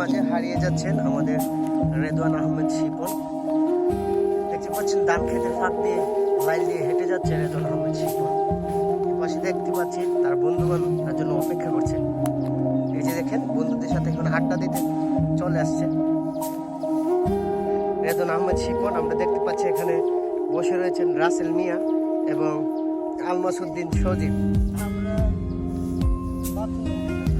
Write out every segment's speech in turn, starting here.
হারিয়ে যাচ্ছেন আমাদের রেদওয়ান আহমেদ শিপন। দেখতে পাচ্ছেন, ধান খেতের ফাঁক দিয়ে লাইন দিয়ে হেঁটে যাচ্ছে রেদওয়ান আহমেদ শিপন। পাশে দেখতে পাচ্ছি তার বন্ধুগণ তার জন্য অপেক্ষা করছেন। এই যে দেখেন, বন্ধুদের সাথে এখন আড্ডা দিতে চলে আসছে রেদন আহমেদ শিপন, আমরা দেখতে পাচ্ছি এখানে বসে রয়েছেন রাসেল মিয়া এবং আলমাসুদ্দিন সজীব। এ-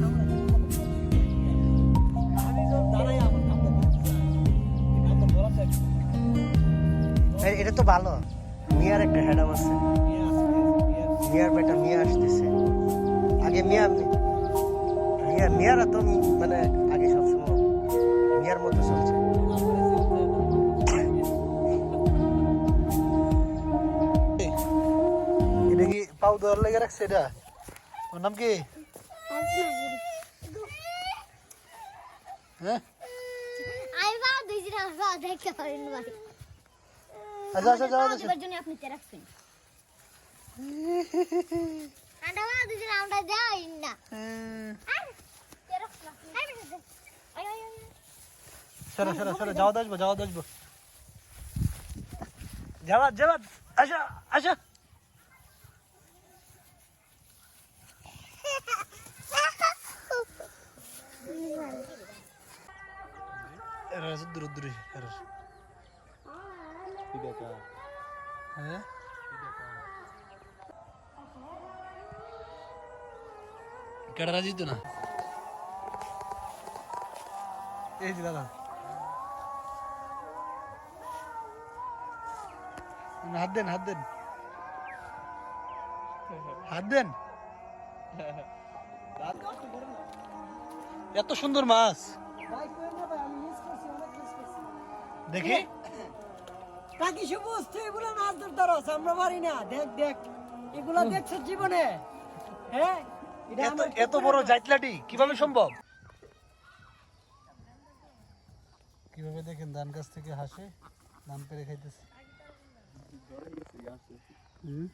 এটা তো ভালো। মিয়ার একটা হ্যাডাম আছে। মিয়ার বেটা মিয়া আসতেছে। আগে মিয়া মিয়া, মিয়ারা তো মানে আগে সবসময় মিয়ার মতো চলছে। এটা কি পাউ দেওয়ার লেগে রাখছে এটা? ওর নাম কি? হ্যাঁ? আমি বাবা দুই দিন বাবা দেখতে আচ্ছা আচ্ছা যাও দেবার জন্য আপনি তে রাখছেন আমরা বাবা দুই আমরা যাই না। আর তে বেটা আই আই আই সরা সরা সরা যাওয়া আসব যাওয়া আসব। যাওয়া যাওয়া আসা আসা। এরা আছে দূর দূরে এরা হ্যাঁ কেডা রাজি না এই যে দাদা হাত দেন হাত দেন হাত দেন এত সুন্দর মাছ দেখি। কাকি সবুজ তুই এগুলো মাছ ধরতে পারস, আমরা পারি না। দেখ দেখ এগুলো দেখছ জীবনে? হ্যাঁ এটা এত এত বড় জাইতলাটি কীভাবে সম্ভব? কীভাবে দেখেন ধান গাছ থেকে হাসে ধান পেরে খাইতেছে। হুম?